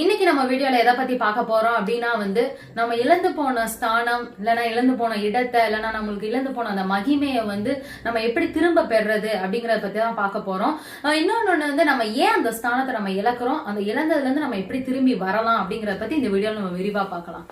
இன்னைக்கு நம்ம வீடியோல எதை பத்தி பார்க்க போறோம் அப்படின்னா வந்து நம்ம இழந்து போன ஸ்தானம் இல்லைன்னா இழந்து போன இடத்தை இல்லைன்னா நம்மளுக்கு இழந்து போன அந்த மகிமையை வந்து நம்ம எப்படி திரும்ப பெறுறது அப்படிங்கறத பத்தி தான் பார்க்க போறோம். இன்னொன்னு வந்து நம்ம ஏன் அந்த ஸ்தானத்தை நம்ம இழக்கிறோம்? அந்த இழந்ததுல இருந்து நம்ம எப்படி திரும்பி வரலாம் அப்படிங்கறத பத்தி இந்த வீடியோல நம்ம விரிவா பார்க்கலாம்.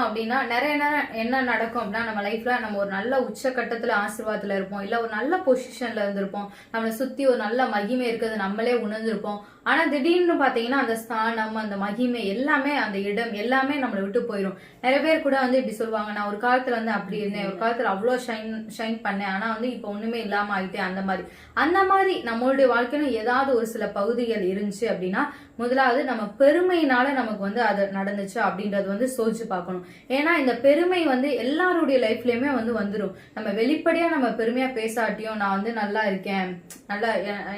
பார்த்தோம் அப்படின்னா நிறைய நேரம் என்ன நடக்கும் அப்படின்னா நம்ம லைஃப்ல நம்ம ஒரு நல்ல உச்சக்கட்டத்துல ஆசீர்வாதத்துல இருப்போம். இல்ல ஒரு நல்ல பொசிஷன்ல இருந்திருப்போம். நம்மளை சுத்தி ஒரு நல்ல மகிமை இருக்கிறது நம்மளே உணர்ந்திருப்போம். ஆனா திடீர்னு பாத்தீங்கன்னா அந்த ஸ்தானம் அந்த மகிமை எல்லாமே அந்த இடம் எல்லாமே நம்மளை விட்டு போயிடும் நிறைய பேர் கூட வந்து இப்படி சொல்லுவாங்க நான் ஒரு காலத்துல வந்து அப்படி இருந்தேன். ஒரு காலத்துல அவ்வளோ ஷைன் ஷைன் பண்ணேன். ஆனா வந்து இப்போ ஒண்ணுமே இல்லாம ஆயிட்டேன். அந்த மாதிரி. அந்த மாதிரி நம்மளுடைய வாழ்க்கையில ஏதாவது ஒரு சில பகுதிகள் இருந்துச்சு அப்படின்னா முதலாவது நம்ம பெருமையினால நமக்கு வந்து அது நடந்துச்சு அப்படின்றது வந்து சோதிச்சு பார்க்கணும். ஏன்னா இந்த பெருமை வந்து எல்லாருடைய லைஃப்லயுமே வந்து வந்துடும் நம்ம வெளிப்படையா நம்ம பெருமையா பேசாட்டியும் நான் வந்து நல்லா இருக்கேன். நல்லா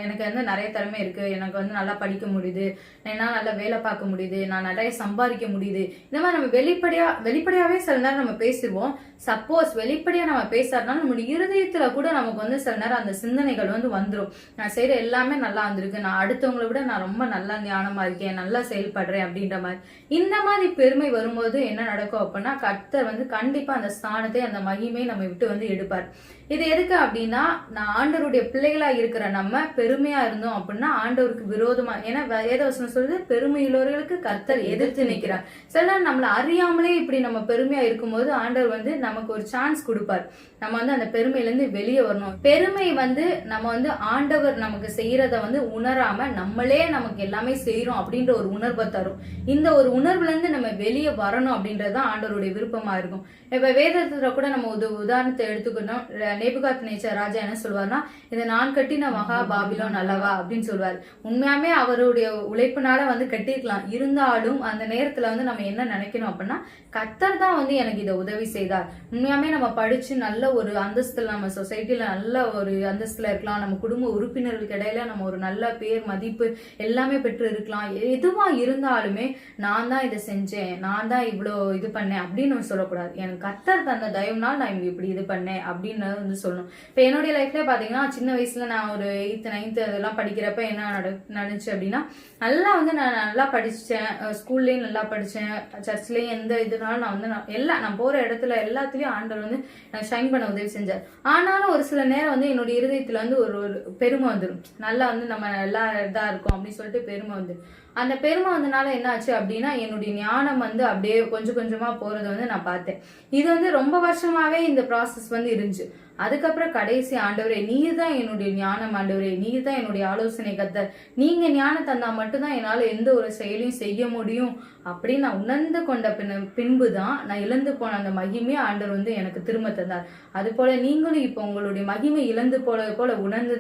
எனக்கு வந்து நிறைய திறமை இருக்கு. எனக்கு வந்து நல்லா படிக்க முடியுது. என்னால் நல்லா வேலை பார்க்க முடியுது. நான் நிறைய சம்பாதிக்க முடியுது. இந்த மாதிரி நம்ம வெளிப்படையா வெளிப்படையாவே சில நேரம் நம்ம பேசிடுவோம் சப்போஸ் வெளிப்படையா நம்ம பேசாதனால நம்மளுடைய இருதயத்துல கூட நமக்கு வந்து சில நேரம் அந்த சிந்தனைகள் வந்து வந்துடும் நான் செய்யற எல்லாமே நல்லா வந்திருக்கு. நான் அடுத்தவங்களை விட நான் ரொம்ப நல்லா ஞானம் இருக்கேன் நல்லா செயல்படுறேன் அப்படின்ற மாதிரி. இந்த மாதிரி பெருமை வரும்போது என்ன நடக்கும் அப்படின்னா கர்த்தர் வந்து கண்டிப்பா அந்த ஸ்தானத்தை அந்த மகிமையை நம்ம விட்டு வந்து எடுப்பார். இது எதுக்கு அப்படின்னா நான் ஆண்டவருடைய பிள்ளைகளா இருக்கிற நம்ம பெருமையா இருந்தோம் அப்படின்னா ஆண்டவருக்கு விரோதமா ஏன்னா வேதவசனம் சொல்றது பெருமையுள்ளவர்களுக்கு கர்த்தர் எதிர்த்து நிற்கிறார். சில நேரம் நம்மள அறியாமலே இப்படி நம்ம பெருமையா இருக்கும்போது ஆண்டவர் வந்து நமக்கு ஒரு சான்ஸ் கொடுப்பார். நம்ம வந்து அந்த பெருமையில இருந்து வெளியே வரணும். பெருமை வந்து நம்ம வந்து ஆண்டவர் நமக்கு செய்யறத வந்து உணராம நம்மளே நமக்கு எல்லாமே செய்கிறோம் அப்படின்ற ஒரு உணர்வை தரும். இந்த ஒரு உணர்வுல இருந்து நம்ம வெளியே வரணும் அப்படின்றது தான் ஆண்டவருடைய விருப்பமா இருக்கும். இப்போ வேதத்தில் கூட நம்ம ஒரு உதாரணத்தை எடுத்துக்கணும். நேபுகாத் நேச்சர் ராஜா என்ன சொல்வார்னா இதை நான் கட்டின மகா பாபிலோன் அல்லவா? அப்படின்னு சொல்வார். உண்மையாமே அவருடைய உழைப்பினால வந்து கட்டியிருக்கலாம். இருந்தாலும் அந்த நேரத்துல வந்து நம்ம என்ன நினைக்கணும் அப்படின்னா கத்தர் தான் வந்து எனக்கு இதை உதவி செய்தார். உண்மையாமே நம்ம படிச்சு நல்ல ஒரு அந்தஸ்துல நம்ம சொசைட்டில நல்ல ஒரு அந்தஸ்துல இருக்கலாம். நம்ம குடும்ப உறுப்பினர்களுக்கு இடையில நம்ம ஒரு நல்ல பேர் மதிப்பு எல்லாமே பெற்று இருக்கலாம். எதுவா இருந்தாலுமே நான் தான் இதை செஞ்சேன் நான் தான் இவ்வளோ இது பண்ணேன் அப்படின்னு சொல்லக்கூடாது. எனக்கு கத்தர் தந்த தயவுனால் நான் இங்க இப்படி இது பண்ணேன் அப்படின்னு வந்து சொல்லணும். இப்போ என்னுடைய லைஃப்ல பாத்தீங்கன்னா சின்ன வயசுல நான் ஒரு எயித்து நைன்த்து அதெல்லாம் படிக்கிறப்ப என்ன நட நடந்துச்சு அப்படின்னா நல்லா வந்து நான் நல்லா படிச்சேன். ஸ்கூல்லேயும் நல்லா படிச்சேன். சர்ச்லயும் எந்த இதுனாலும் நான் வந்து நான் எல்லா நான் போற இடத்துல எல்லாத்துலயும் ஆண்டவர் வந்து நான் ஷைன் பண்ண உதவி செஞ்சார். ஆனாலும் ஒரு சில நேரம் வந்து என்னுடைய இருதயத்துல வந்து ஒரு ஒரு பெருமை வந்துடும் நல்லா வந்து நம்ம நல்லா இதா இருக்கும் அப்படின்னு சொல்லிட்டு பெருமை வந்துடும் அந்த பெருமை வந்தனால என்னாச்சு அப்படின்னா என்னுடைய ஞானம் வந்து அப்படியே கொஞ்சம் கொஞ்சமா போறதை வந்து நான் பார்த்தேன். இது வந்து ரொம்ப வருஷமாவே இந்த ப்ராசஸ் வந்து இருந்துச்சு. அதுக்கப்புறம் கடைசி ஆண்டவரே நீர் தான் என்னுடைய ஞானம் ஆண்டவரே நீர் தான் என்னுடைய ஆலோசனை கத்த நீங்க ஞானம் தந்தா மட்டும்தான் என்னால எந்த ஒரு செயலையும் செய்ய முடியும். அப்படின்னு நான் உணர்ந்து கொண்ட பின் பின்பு தான் நான் இழந்து போன அந்த மகிமையை ஆண்டவர் வந்து எனக்கு திரும்ப தந்தார். அது போல நீங்களும் இப்போ உங்களுடைய மகிமை இழந்து போல போல உணர்ந்து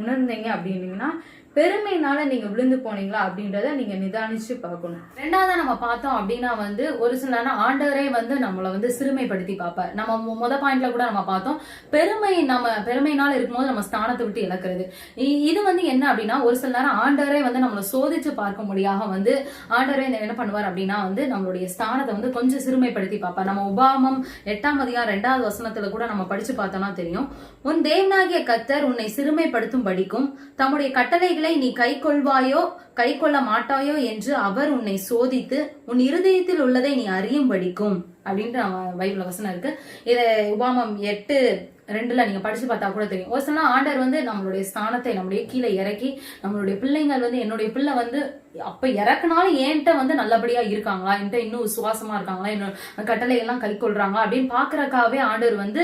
உணர்ந்தீங்க அப்படின்னீங்கன்னா பெருமைனால நீங்க விழுந்து போனீங்களா அப்படின்றத நீங்க நிதானிச்சு பார்க்கணும். ரெண்டாவது நம்ம பார்த்தோம் அப்படின்னா வந்து ஒரு சில நேரம் ஆண்டவரே வந்து நம்மளை வந்து சிறுமைப்படுத்தி பார்ப்பார். நம்ம முத பாயிண்ட்ல கூட நம்ம பார்த்தோம் பெருமை நம்ம பெருமைனால இருக்கும்போது நம்ம ஸ்தானத்தை விட்டு இழக்கிறது. இது வந்து என்ன அப்படின்னா ஒரு சில நேரம் ஆண்டவரே வந்து நம்மளை சோதிச்சு பார்க்க முடியாம வந்து ஆண்டவரே இந்த என்ன பண்ணுவார் அப்படின்னா வந்து நம்மளுடைய ஸ்தானத்தை வந்து கொஞ்சம் சிறுமைப்படுத்தி பார்ப்பார். நம்ம உபாமம் எட்டாம் அதிகாரம் ரெண்டாவது வசனத்துல கூட நம்ம படிச்சு பார்த்தோம்னா தெரியும். உன் தேவனாகிய கத்தர் உன்னை சிறுமைப்படுத்தும் படிக்கும் தம்முடைய கட்டளைகள் நீ கை கொள்வாயோ கை கொள்ள மாட்டாயோ என்று அவர் உன்னை சோதித்து உன் இருதயத்தில் உள்ளதை நீ அறியும் படிக்கும் அப்படின்ற நம்ம பைபிள் வசனம் இருக்கு. இது உபாமம் எட்டு ரெண்டுல நீங்க படிச்சு பார்த்தா கூட தெரியும். ஒரு சில ஆண்டர் வந்து நம்மளுடைய ஸ்தானத்தை நம்முடைய கீழே இறக்கி நம்மளுடைய பிள்ளைங்கள் வந்து என்னுடைய பிள்ளை வந்து அப்ப இறக்குனாலும் என்கிட்ட வந்து நல்லபடியா இருக்காங்களா? என்கிட்ட இன்னும் சுவாசமா இருக்காங்களா? என்னோட கட்டளை எல்லாம் கை கொள்றாங்களா? அப்படின்னு பாக்குறக்காவே ஆண்டவர் வந்து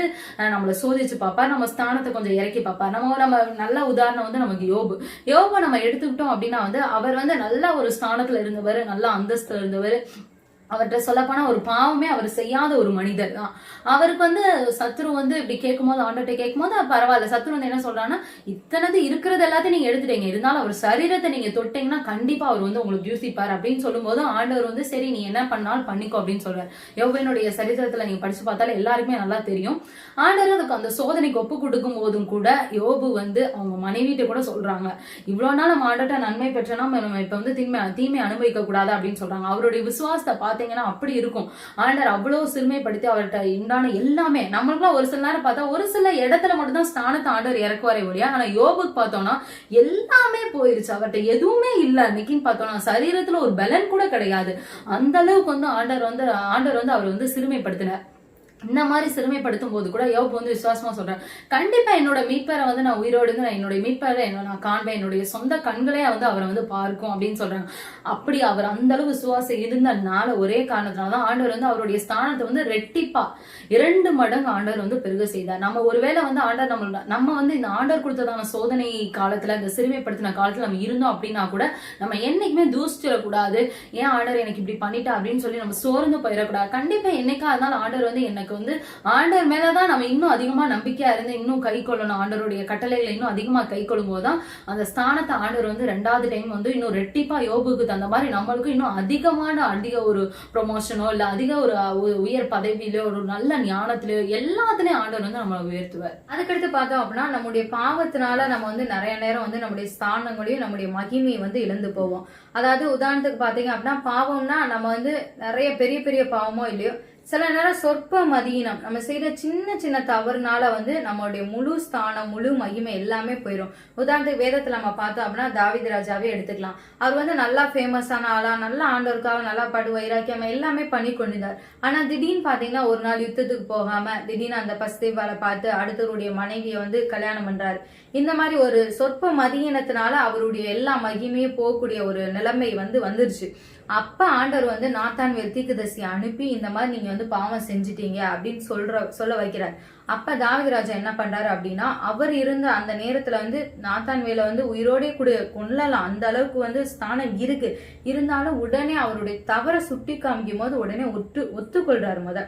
நம்மள நம்மளை சோதிச்சு பார்ப்பார். நம்ம ஸ்தானத்தை கொஞ்சம் இறக்கி பார்ப்பார். நம்ம நம்ம நல்ல உதாரணம் வந்து நமக்கு யோபு. யோபு நம்ம எடுத்துக்கிட்டோம் அப்படின்னா வந்து அவர் வந்து நல்ல ஒரு ஸ்தானத்துல இருந்தவர் நல்ல அந்தஸ்து இருந்தவர். அவர்கிட்ட சொல்லப்போனா ஒரு பாவமே அவர் செய்யாத ஒரு மனிதர் தான். அவருக்கு வந்து சத்ரு வந்து இப்படி கேட்கும்போது ஆண்டர்கிட்ட கேட்கும்போது பரவாயில்ல. சத்ரு வந்து என்ன சொல்றான்னா இத்தனது இருக்கிறது எல்லாத்தையும் நீங்க எடுத்துட்டீங்க. இருந்தாலும் அவர் சரீரத்தை நீங்க தொட்டீங்கன்னா கண்டிப்பா அவர் வந்து உங்களுக்கு யூசிப்பார் அப்படின்னு சொல்லும்போது ஆண்டவர் வந்து சரி நீ என்ன பண்ணாலும் பண்ணிக்கோ அப்படின்னு சொல்றாரு. யோபனுடைய சரித்திரத்துல நீங்க படிச்சு பார்த்தாலும் எல்லாருக்குமே நல்லா தெரியும். ஆண்டவர் அதுக்கு அந்த சோதனைக்கு ஒப்பு கொடுக்கும் போதும் கூட யோபு வந்து அவங்க மனைவிட்டு கூட சொல்றாங்க. இவ்வளவு நாள் நம்ம ஆண்டர்கிட்ட நன்மை பெற்றனா நம்ம இப்ப வந்து தீமை தீமை அனுபவிக்க கூடாது அப்படின்னு சொல்றாங்க. அவருடைய விசுவாசத்தை பார்த்து பார்த்தீங்கன்னா அப்படி இருக்கும். ஆண்டர் அவ்வளவு சிறுமைப்படுத்தி அவர்கிட்ட உண்டான எல்லாமே நம்மளுக்குலாம் ஒரு சில நேரம் பார்த்தா ஒரு சில இடத்துல மட்டும்தான் ஸ்தானத்தை ஆண்டவர் இறக்குவாரே ஒழியா ஆனா யோபுக்கு பார்த்தோம்னா எல்லாமே போயிருச்சு. அவர்கிட்ட எதுவுமே இல்ல. இன்னைக்குன்னு பார்த்தோம்னா சரீரத்துல ஒரு பலன் கூட கிடையாது. அந்த அளவுக்கு வந்து ஆண்டர் வந்து ஆண்டர் வந்து அவர் வந்து சிறுமைப்படுத்தினார். இந்த மாதிரி சிறுமைப்படுத்தும் போது கூட யோபு வந்து விசுவாசமா சொல்றேன் கண்டிப்பா என்னோட மீட்பரை வந்து நான் உயிரோடு இருந்து நான் என்னுடைய மீட்பரை என்ன நான் காண்பேன் என்னுடைய சொந்த கண்களே வந்து அவரை வந்து பார்க்கும் அப்படின்னு சொல்றாங்க. அப்படி அவர் அந்த அளவு விசுவாசம் இருந்தனால ஒரே காரணத்தினாலதான் ஆண்டவர் வந்து அவருடைய ஸ்தானத்தை வந்து ரெட்டிப்பா இரண்டு மடங்கு ஆண்டவர் வந்து பெருக செய்தார். நம்ம ஒருவேளை வந்து ஆண்டவர் நம்ம நம்ம வந்து இந்த ஆண்டவர் கொடுத்ததான சோதனை காலத்துல இந்த சிறுமைப்படுத்தின காலத்துல நம்ம இருந்தோம் அப்படின்னா கூட நம்ம என்னைக்குமே தூசிச்சிடக்கூடாது ஏன் ஆண்டவர் எனக்கு இப்படி பண்ணிட்டா அப்படின்னு சொல்லி நம்ம சோர்ந்து போயிடக்கூடாது. கண்டிப்பா என்னைக்கா இருந்தாலும் ஆண்டவர் வந்து எனக்கு வந்து ஆண்டவர் மேலதான் நம்ம இன்னும் அதிகமா நம்பிக்கையா இருந்து இன்னும் கை கொள்ளணும். ஆண்டவருடைய கட்டளைகளை இன்னும் அதிகமா கை கொள்ளும் போதுதான் அந்த ஸ்தானத்தை ஆண்டவர் வந்து ரெண்டாவது டைம் வந்து இன்னும் ரெட்டிப்பா யோபுக்கு தந்த மாதிரி நம்மளுக்கும் இன்னும் அதிகமான அதிக ஒரு ப்ரொமோஷனோ இல்ல அதிக ஒரு ஒரு உயர் பதவியிலோ ஒரு நல்ல ஞானத்திலயோ எல்லாத்துலயும் ஆண்டவர் வந்து நம்மளை உயர்த்துவார். அதுக்கடுத்து பார்த்தோம் அப்படின்னா நம்முடைய பாவத்தினால நம்ம வந்து நிறைய நேரம் வந்து நம்முடைய ஸ்தானங்களையும் நம்முடைய மகிமையை வந்து இழந்து போவோம். அதாவது உதாரணத்துக்கு பாத்தீங்க அப்படின்னா பாவம்னா நம்ம வந்து நிறைய பெரிய பெரிய பாவமோ இல்லையோ சில நேரம் சொற்ப மதியினம் நம்ம செய்யற சின்ன சின்ன தவறுனால வந்து நம்மளுடைய முழு ஸ்தானம் முழு மகிமை எல்லாமே போயிடும் உதாரணத்துக்கு வேதத்துல நம்ம பார்த்தோம் அப்படின்னா தாவீது ராஜாவே எடுத்துக்கலாம். அவர் வந்து நல்லா ஃபேமஸான ஆளா நல்லா ஆண்டோருக்காக நல்லா படு வைராக்கியம் எல்லாமே பண்ணி கொண்டிருந்தார். ஆனா திடீர்னு பாத்தீங்கன்னா ஒரு நாள் யுத்தத்துக்கு போகாம திடீர்னு அந்த பஸ்தேவால பார்த்து அடுத்தவருடைய மனைவியை வந்து கல்யாணம் பண்றாரு. இந்த மாதிரி ஒரு சொற்ப மதியினத்தினால அவருடைய எல்லா மகிமையும் போகக்கூடிய ஒரு நிலைமை வந்து வந்துருச்சு. அப்ப ஆண்டவர் வந்து நாத்தான் தீக்குதசி அனுப்பி இந்த மாதிரி நீங்க வந்து பாவம் செஞ்சிட்டீங்க அப்படின்னு சொல்ற சொல்ல வைக்கிறார். அப்ப தாவீது ராஜா என்ன பண்றாரு அப்படின்னா அவர் இருந்த அந்த நேரத்துல வந்து நாத்தான் வேலை வந்து உயிரோடே கூட கொல்லலாம் அந்த அளவுக்கு வந்து ஸ்தானம் இருக்கு. இருந்தாலும் உடனே அவருடைய தவறை சுட்டி காமிக்கும் போது உடனே ஒத்து ஒத்துக்கொள்றாரு முத.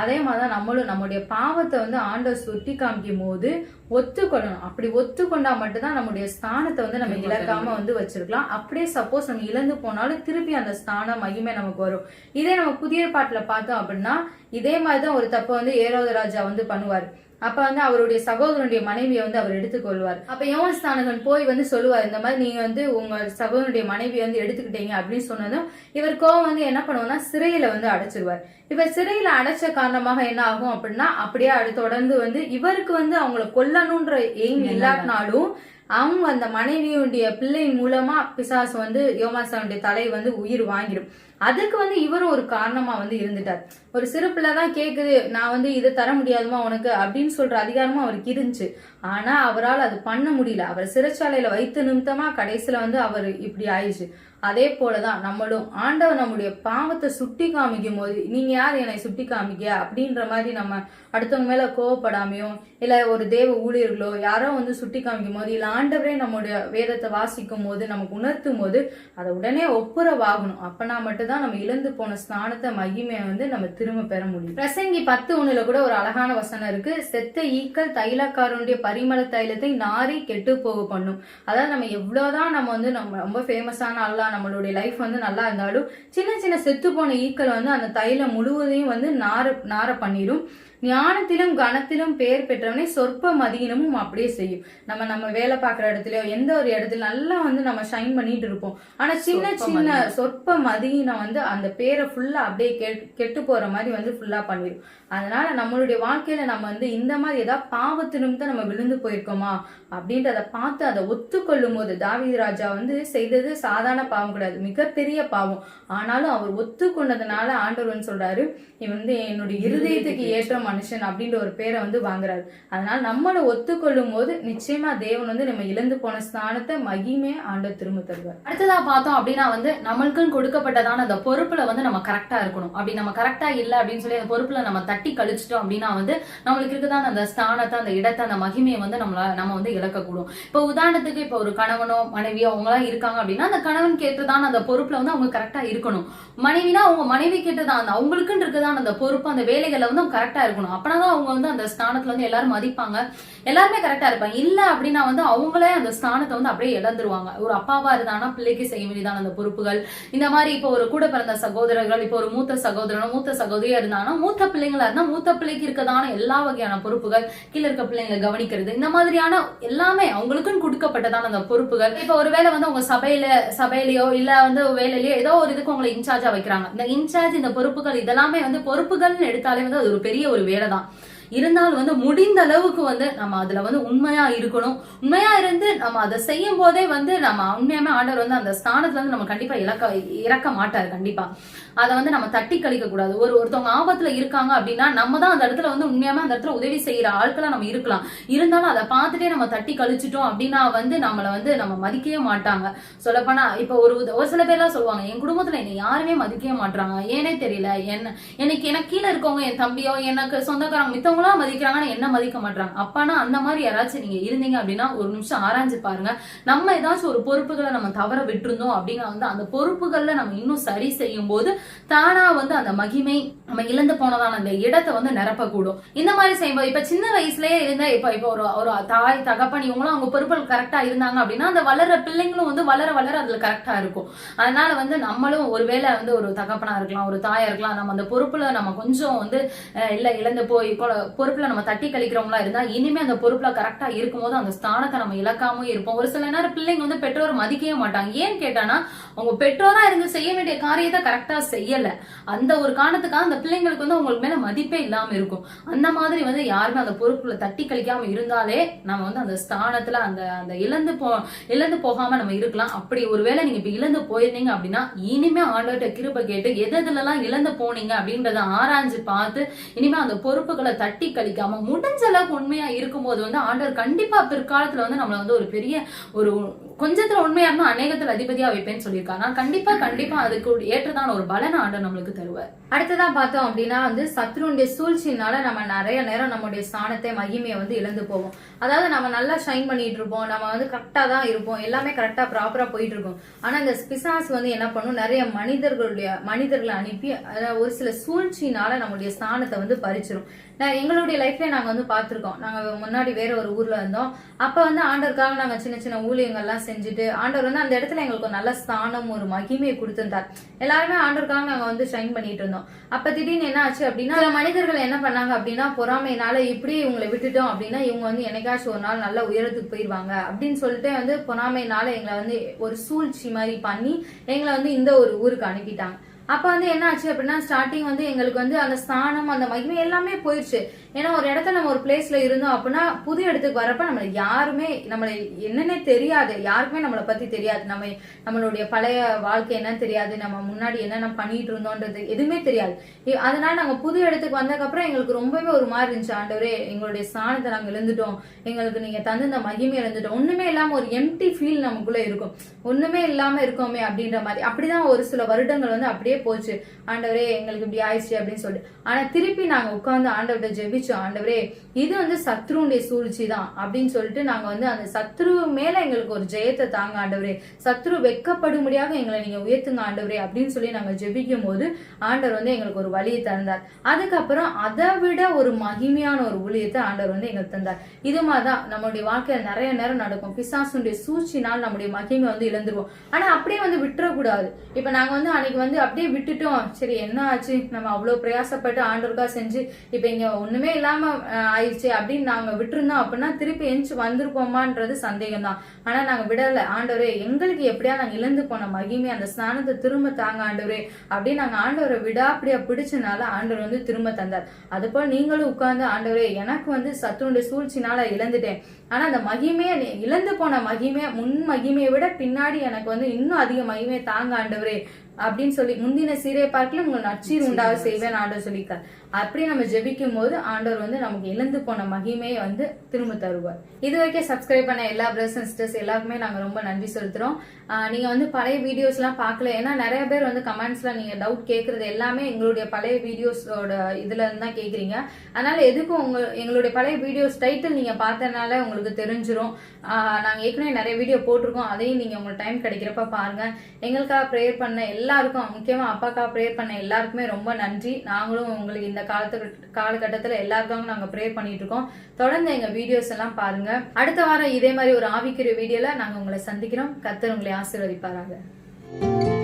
அதே மாதிரிதான் நம்மளும் நம்முடைய பாவத்தை வந்து ஆண்டவர் சுட்டி காமிக்கும் போது ஒத்துக்கொள்ளணும். அப்படி ஒத்துக்கொண்டா மட்டும்தான் நம்முடைய ஸ்தானத்தை வந்து நம்ம இழக்காம வந்து வச்சிருக்கலாம். அப்படியே சப்போஸ் நம்ம இழந்து போனாலும் திருப்பி அந்த ஸ்தான மகிமை நமக்கு வரும். இதே நம்ம புதிய பாட்டுல பார்த்தோம் அப்படின்னா இதே மாதிரிதான் ஒரு தப்பை வந்து ஏரோத ராஜா வந்து பண்ணுவார். அப்ப வந்து அவருடைய சகோதரனுடைய மனைவியை வந்து அவர் எடுத்துக்கொள்வார். அப்ப யோவான் ஸ்தானகன் போய் வந்து சொல்லுவார் இந்த மாதிரி நீங்க வந்து உங்க சகோதரனுடைய மனைவியை வந்து எடுத்துக்கிட்டீங்க அப்படின்னு சொன்னதும் இவர் கோவம் வந்து என்ன பண்ணுவார்னா சிறையில வந்து அடைச்சிருவார். இவர் சிறையில அடைச்ச காரணமாக என்ன ஆகும் அப்படின்னா அப்படியே அடுத்து தொடர்ந்து வந்து இவருக்கு வந்து அவங்கள கொல்லணும்ன்ற எய்ம் இல்லாட்டினாலும் அவங்க அந்த மனைவியுடைய பிள்ளை மூலமா பிசாசு வந்து யோமாசாவுடைய தலை வந்து உயிர் வாங்கிடும் அதுக்கு வந்து இவரும் ஒரு காரணமா வந்து இருந்துட்டார். ஒரு சிறு தான் கேக்குது நான் வந்து இதை தர முடியாதுமா உனக்கு அப்படின்னு சொல்ற அதிகாரமும் அவருக்கு இருந்துச்சு. ஆனா அவரால் அது பண்ண முடியல. அவர் சிறைச்சாலையில வைத்து நிமித்தமா கடைசியில வந்து அவர் இப்படி ஆயிடுச்சு. அதே போலதான் நம்மளும் ஆண்டவர் நம்முடைய பாவத்தை சுட்டி காமிக்கும் போது நீங்க யார் என்னை சுட்டி காமிக்க? அப்படின்ற மாதிரி நம்ம அடுத்தவங்க மேல கோவப்படாமையோ இல்ல ஒரு தேவ ஊழியர்களோ யாரோ வந்து சுட்டி காமிக்கும் போது இல்ல ஆண்டவரே நம்முடைய வேதத்தை வாசிக்கும் போது நமக்கு உணர்த்தும் போது அதை உடனே ஒப்புரவாகணும். அப்பனா தான் நம்ம இழந்து போன ஸ்நானத்தை மகிமையை வந்து நம்ம திரும்ப பெற முடியும். பிரசங்கி பத்து ஒண்ணுல கூட ஒரு அழகான வசனம் இருக்கு. செத்த ஈக்கள் தைலக்காரனுடைய பரிமள தைலத்தை நாரி கெட்டு போக பண்ணும். அதாவது நம்ம எவ்வளவுதான் நம்ம வந்து நம்ம ரொம்ப ஃபேமஸான ஆளா நம்மளுடைய லைஃப் வந்து நல்லா இருந்தாலும் சின்ன சின்ன செத்து போன ஈக்கள் வந்து அந்த தைலம் முழுவதையும் வந்து நார நார பண்ணிடும் ஞானத்திலும் கனத்திலும் பெயர் பெற்றவனை சொற்ப மதியினமும் அப்படியே செய்யும். நம்ம நம்ம வேலை பார்க்குற இடத்துலயோ எந்த ஒரு இடத்துல நல்லா வந்து நம்ம ஷைன் பண்ணிட்டு இருப்போம். ஆனா சின்ன சின்ன சொற்ப மதியினம் வந்து அந்த பேரை ஃபுல்லா அப்படியே கெட்- கெட்டு போற மாதிரி வந்து ஃபுல்லா பண்ணிடும் அதனால நம்மளுடைய வாழ்க்கையில நம்ம வந்து இந்த மாதிரி ஏதாவது பாவத்தினும் தான் நம்ம விழுந்து போயிருக்கோமா அப்படின்றத பார்த்து அதை ஒத்துக்கொள்ளும் போது தாவீது ராஜா வந்து செய்தது சாதாரண பாவம் கிடையாது. மிகப்பெரிய பாவம். ஆனாலும் அவர் ஒத்துக்கொண்டதுனால ஆண்டவன் சொல்றாரு இவன் வந்து என்னுடைய இருதயத்துக்கு ஏற்ற மனுஷன் அப்படின்ற ஒரு பேரை வந்து வாங்குறாரு. அதனால நம்மளை ஒத்துக்கொள்ளும் போது நிச்சயமா தேவன் வந்து நம்ம இழந்து போன ஸ்தானத்தை மகிமையை ஆண்ட திரும்ப தருவார். அடுத்ததா பார்த்தோம் அப்படின்னா வந்து நம்மளுக்குன்னு கொடுக்கப்பட்டதான அந்த பொறுப்புல வந்து நம்ம கரெக்டா இருக்கணும். அப்படி நம்ம கரெக்டா இல்ல அப்படின்னு சொல்லி அந்த பொறுப்புல நம்ம தட்டி கழிச்சிட்டோம் அப்படின்னா வந்து நம்மளுக்கு இருக்குதான அந்த ஸ்தானத்தை அந்த இடத்தை அந்த மகிமையை வந்து நம்மள நம்ம வந்து இழக்கக்கூடும். இப்போ உதாரணத்துக்கு இப்போ ஒரு கணவனோ மனைவியோ அவங்க எல்லாம் இருக்காங்க அப்படின்னா அந்த கணவன் கேட்டதான அந்த பொறுப்புல வந்து அவங்க கரெக்டா இருக்கணும். மனைவினா அவங்க மனைவி கேட்டுதான் அந்த அவங்களுக்குன்னு இருக்குதான அந்த பொறுப்பு அந்த வேலைகளை வந்து அவங்க கரெக்டா இருக்கணும். அப்பனாதான் அவங்க வந்து அந்த ஸ்தானத்துல வந்து எல்லாரும் மதிப்பாங்க. எல்லாருமே கரெக்டா இருப்பாங்க. இல்ல அப்படின்னா வந்து அவங்களே அந்த ஸ்தானத்தை வந்து அப்படியே இழந்துருவாங்க. ஒரு அப்பாவா இருந்தானா பிள்ளைக்கு செய்ய வேண்டியதான அந்த பொறுப்புகள். இந்த மாதிரி இப்போ ஒரு கூட பிறந்த சகோதரர்கள் இப்போ ஒரு மூத்த சகோதரனோ மூத்த சகோதரியா இருந்தானா மூத்த பிள்ளைங்களா இருந்தா மூத்த பிள்ளைக்கு இருக்கதான எல்லா வகையான பொறுப்புகள் கீழே இருக்க பிள்ளைங்களை கவனிக்கிறது. இந்த மாதிரியான எல்லாமே அவங்களுக்குன்னு கொடுக்கப்பட்டதான அந்த பொறுப்புகள். இப்போ ஒருவேளை வந்து உங்க சபையில சபையிலயோ இல்ல வந்து வேலையிலயோ ஏதோ ஒரு இதுக்கு உங்களை இன்சார்ஜா வைக்கிறாங்க. இந்த இன்சார்ஜ் இந்த பொறுப்புகள் இதெல்லாமே வந்து பொறுப்புகள்னு எடுத்தாலே வந்து அது ஒரு பெரிய ஒரு வேலை தான் இருந்தாலும் வந்து முடிந்த அளவுக்கு வந்து நம்ம அதுல வந்து உண்மையா இருக்கணும். உண்மையா இருந்து நம்ம அதை செய்யும் போதே வந்து நம்ம உண்மையாமே ஆண்டவர் வந்து அந்த ஸ்தானத்துல வந்து நம்ம கண்டிப்பா இழக்க இறக்க மாட்டாரு கண்டிப்பா. அதை வந்து நம்ம தட்டி கழிக்க கூடாது. ஒரு ஒருத்தவங்க ஆபத்துல இருக்காங்க அப்படின்னா நம்ம தான் அந்த இடத்துல வந்து உண்மையாம அந்த இடத்துல உதவி செய்யற ஆட்களா நம்ம இருக்கலாம். இருந்தாலும் அதை பார்த்துட்டே நம்ம தட்டி கழிச்சிட்டோம் அப்படின்னா வந்து நம்மள வந்து நம்ம மதிக்கவே மாட்டாங்க. சொல்லப்போனா இப்ப ஒரு ஒரு சில பேர்லாம் சொல்லுவாங்க என் குடும்பத்துல என்னை யாருமே மதிக்கவே மாட்டாங்க ஏனே தெரியல. என்ன எனக்கு எனக்கு கீழே இருக்கவங்க என் தம்பியோ எனக்கு சொந்தக்காரங்க மித்தவங்களா மதிக்கிறாங்கன்னா என்ன மதிக்க மாட்டாங்க அப்பானா அந்த மாதிரி யாராச்சும் நீங்க இருந்தீங்க அப்படின்னா ஒரு நிமிஷம் ஆராய்ஞ்சு பாருங்க. நம்ம ஏதாச்சும் ஒரு பொறுப்புகளை நம்ம தவற விட்டுருந்தோம் அப்படின்னா வந்து அந்த பொறுப்புகள்ல நம்ம இன்னும் சரி செய்யும் போது தானா வந்து அந்த மகிமை நம்ம இழந்து போனதான அந்த இடத்தை வந்து நிரப்பக்கூடும். இந்த மாதிரி செய்யும்போது இப்ப சின்ன வயசுலயே இருந்தா இப்ப இப்ப ஒரு ஒரு தாய் தகப்பன் இவங்களும் அவங்க பொறுப்புகள் கரெக்டா இருந்தாங்க அப்படின்னா அந்த வளர பிள்ளைங்களும் வந்து வளர வளர அதுல கரெக்டா இருக்கும். அதனால வந்து நம்மளும் ஒருவேளை வந்து ஒரு தகப்பனா இருக்கலாம் ஒரு தாயா இருக்கலாம் நம்ம அந்த பொறுப்புல நம்ம கொஞ்சம் வந்து இல்ல இழந்து போய் பொறுப்புல நம்ம தட்டி கழிக்கிறவங்களா இருந்தா இனிமே அந்த பொறுப்புல கரெக்டா இருக்கும்போது அந்த ஸ்தானத்தை நம்ம இழக்காம இருப்போம். ஒரு சில நேரம் பிள்ளைங்க வந்து பெற்றோர் மதிக்கவே மாட்டாங்க. ஏன்னு கேட்டானா அவங்க பெற்றோரா இருந்து செய்ய வேண்டிய காரியத்தை கரெக்டா செய்யல. அந்த ஒரு காரணத்துக்காக அந்த பிள்ளைங்களுக்கு வந்து அவங்களுக்கு மேல மதிப்பே இல்லாம இருக்கும். அந்த மாதிரி வந்து யாருமே அந்த பொறுப்புல தட்டி கழிக்காம இருந்தாலே நம்ம வந்து அந்த ஸ்தானத்துல அந்த அந்த இழந்து போ இழந்து போகாம நம்ம இருக்கலாம். அப்படி ஒருவேளை நீங்க இப்ப இழந்து போயிருந்தீங்க அப்படின்னா இனிமே ஆண்டவர்கிட்ட கிருப்பை கேட்டு எது எல்லாம் இழந்து போனீங்க அப்படின்றத ஆராய்ஞ்சு பார்த்து இனிமே அந்த பொறுப்புகளை தட்டி கழிக்காம முடிஞ்ச அளவுக்கு உண்மையா இருக்கும்போது வந்து ஆண்டவர் கண்டிப்பா பிற்காலத்துல வந்து நம்மள வந்து ஒரு பெரிய ஒரு கொஞ்சத்துல உண்மையா இருந்தா அநேகத்துல அதிபதியா வைப்பேன்னு சொல்லியிருக்காங்க நான் கண்டிப்பா கண்டிப்பா அதுக்கு ஏற்றதான ஒரு பலன் ஆண்டவர் நம்மளுக்கு தருவார். அடுத்ததான் பார்த்தோம் அப்படின்னா வந்து சத்ருடைய சூழ்ச்சினால நம்ம நிறைய நேரம் நம்முடைய ஸ்தானத்தை மகிமையை வந்து இழந்து போவோம். அதாவது நம்ம நல்லா ஷைன் பண்ணிட்டு இருப்போம். நம்ம வந்து கரெக்டா தான் இருப்போம். எல்லாமே கரெக்டா ப்ராப்பரா போயிட்டு இருக்கும். ஆனா இந்த பிசாஸ் வந்து என்ன பண்ணும்? நிறைய மனிதர்களுடைய மனிதர்களை அனுப்பி அதாவது ஒரு சில சூழ்ச்சினால நம்முடைய ஸ்தானத்தை வந்து பறிச்சிரும். நான் எங்களுடைய லைஃப்ல நாங்க வந்து பார்த்துருக்கோம். நாங்க முன்னாடி வேற ஒரு ஊர்ல இருந்தோம். அப்ப வந்து ஆண்டவருக்காக நாங்க சின்ன சின்ன ஊழியங்கள்லாம் செஞ்சுட்டு ஆண்டவர் வந்து அந்த இடத்துல எங்களுக்கு ஒரு நல்ல ஸ்தானம் ஒரு மகிமையை கொடுத்திருந்தார். எல்லாருமே ஆண்டவருக்காக நாங்க வந்து ஷைன் பண்ணிட்டு இருந்தோம். அப்ப திடீர்னு என்ன ஆச்சு அப்படின்னா சில மனிதர்கள் என்ன பண்ணாங்க அப்படின்னா பொறாமைனால இப்படி இவங்களை விட்டுட்டோம் அப்படின்னா இவங்க வந்து என்னைக்காச்சும் ஒரு நாள் நல்ல உயரத்துக்கு போயிருவாங்க அப்படின்னு சொல்லிட்டு வந்து பொறாமைனால எங்களை வந்து ஒரு சூழ்ச்சி மாதிரி பண்ணி எங்களை வந்து இந்த ஒரு ஊருக்கு அனுப்பிட்டாங்க. அப்ப வந்து என்ன ஆச்சு அப்படின்னா ஸ்டார்டிங் வந்து எங்களுக்கு வந்து அந்த ஸ்தானம் அந்த மகிமை எல்லாமே போயிடுச்சு ஏன்னா ஒரு இடத்துல நம்ம ஒரு பிளேஸ்ல இருந்தோம் அப்படின்னா புது இடத்துக்கு வரப்ப நம்மளை யாருமே நம்மளை என்னன்னே தெரியாது. யாருக்குமே நம்மளை பத்தி தெரியாது. நம்ம நம்மளுடைய பழைய வாழ்க்கை என்னன்னு தெரியாது. நம்ம முன்னாடி என்னென்ன பண்ணிட்டு இருந்தோன்றது எதுவுமே தெரியாது. அதனால நாங்க புது இடத்துக்கு வந்ததுக்கப்புறம் எங்களுக்கு ரொம்பவே ஒரு மாதிரி இருந்துச்சு ஆண்டவரே. எங்களுடைய ஸ்தானத்தை நாங்க இழந்துட்டோம் எங்களுக்கு நீங்க தந்த மகிமை இழந்துட்டோம் ஒண்ணுமே இல்லாம ஒரு எம்டி ஃபீல் நமக்குள்ள இருக்கும். ஒண்ணுமே இல்லாம இருக்கோமே அப்படின்ற மாதிரி. அப்படிதான் ஒரு சில வருடங்கள் வந்து அப்படியே போச்சு. ஆண்டவரே எங்களுக்கு இப்படி ஆயிடுச்சு அப்படின்னு சொல்லிட்டு ஆனா திருப்பி நாங்க உட்கார்ந்து ஆண்டவர்கிட்ட ஜெபிச்சோம். ஆண்டவரே இது வந்து சத்ருடைய சூழ்ச்சி தான் அப்படின்னு சொல்லிட்டு நாங்க வந்து அந்த சத்ரு மேல எங்களுக்கு ஒரு ஜெயத்தை தாங்க ஆண்டவரே. சத்ரு வெக்கப்படும்படியாக எங்களை நீங்க உயர்த்துங்க ஆண்டவரே அப்படின்னு சொல்லி நாங்க ஜெபிக்கும் போது ஆண்டவர் வந்து எங்களுக்கு ஒரு வழியை தந்தார். அதுக்கப்புறம் அதை விட ஒரு மகிமையான ஒரு ஊழியத்தை ஆண்டவர் வந்து எங்களுக்கு தந்தார். இது மாதிரிதான் நம்மளுடைய வாழ்க்கையில நிறைய நேரம் நடக்கும். பிசாசுடைய சூழ்ச்சினால் நம்முடைய மகிமை வந்து இழந்துருவோம். ஆனா அப்படியே வந்து விட்டுறக்கூடாது. இப்ப நாங்க வந்து அன்னைக்கு வந்து அப்படியே விட்டுட்டோம். சரி என்ன ஆச்சு? நம்ம அவ்வளவு பிரயாசப்பட்டு ஆண்டோருக்கா செஞ்சு இப்ப இங்க ஒண்ணுமே இல்லாம ஆயிடுச்சு அப்படின்னு நாங்க விட்டுருந்தோம் அப்படின்னா திருப்பி எஞ்சி வந்திருப்போமான்றது சந்தேகம் தான் ஆனா நாங்க விடல. ஆண்டவரே எங்களுக்கு எப்படியா நாங்க இழந்து போன மகிமை அந்த ஸ்நானத்தை திரும்ப தாங்க ஆண்டவரே அப்படின்னு நாங்க ஆண்டவரை விடாப்படியா பிடிச்சனால ஆண்டவர் வந்து திரும்ப தந்தார். அதுபோல் நீங்களும் உட்கார்ந்து ஆண்டவரே எனக்கு வந்து சத்துனுடைய சூழ்ச்சினால இழந்துட்டேன். ஆனா அந்த மகிமையை இழந்து போன மகிமையை முன் மகிமையை விட பின்னாடி எனக்கு வந்து இன்னும் அதிக மகிமையை தாங்க ஆண்டவரே அப்படின்னு சொல்லி முந்தின சீரை பார்க்கல உங்களுக்கு நச்சீர் உண்டாக செய்வேன் ஆண்டவர் சொல்லியிருக்கார். அப்படி நம்ம ஜெபிக்கும் போது ஆண்டவர் வந்து நமக்கு இழந்து போன மகிமையை வந்து திரும்ப தருவார். இது வரைக்கும் சப்ஸ்கிரைப் பண்ண எல்லா பிரதர்ஸ் அண்ட் சிஸ்டர்ஸ் எல்லாருக்குமே நாங்க ரொம்ப நன்றி செலுத்துறோம். ஆஹ் நீங்க வந்து பழைய வீடியோஸ் எல்லாம் பார்க்கல ஏன்னா நிறைய பேர் வந்து கமெண்ட்ஸ்ல நீங்க டவுட் கேக்குறது எல்லாமே எங்களுடைய பழைய வீடியோஸோட இதுல இருந்து தான் கேக்குறீங்க. அதனால எதுக்கும் உங்க எங்களுடைய பழைய வீடியோஸ் டைட்டில் நீங்க பார்த்தனால உங்களுக்கு தெரிஞ்சிரும். ஆஹ் நாங்கள் ஏற்கனவே நிறைய வீடியோ போட்டிருக்கோம். அதையும் நீங்க உங்களுக்கு டைம் கிடைக்கிறப்ப பாருங்க. எங்களுக்காக ப்ரேயர் பண்ண எல்லாருக்கும் முக்கியமா அப்பாக்காக ப்ரேயர் பண்ண எல்லாருக்குமே ரொம்ப நன்றி. நாங்களும் உங்களுக்கு இந்த காலத்து காலகட்டத்துல எல்லாருக்காகவும் நாங்க ப்ரேயர் பண்ணிட்டு இருக்கோம். தொடர்ந்து எங்க வீடியோஸ் எல்லாம் பாருங்க. அடுத்த வாரம் இதே மாதிரி ஒரு ஆவிக்கிற வீடியோவில் நாங்க உங்களை சந்திக்கிறோம். கத்தர் உங்களை ஆசீர்வதிப்பாராங்க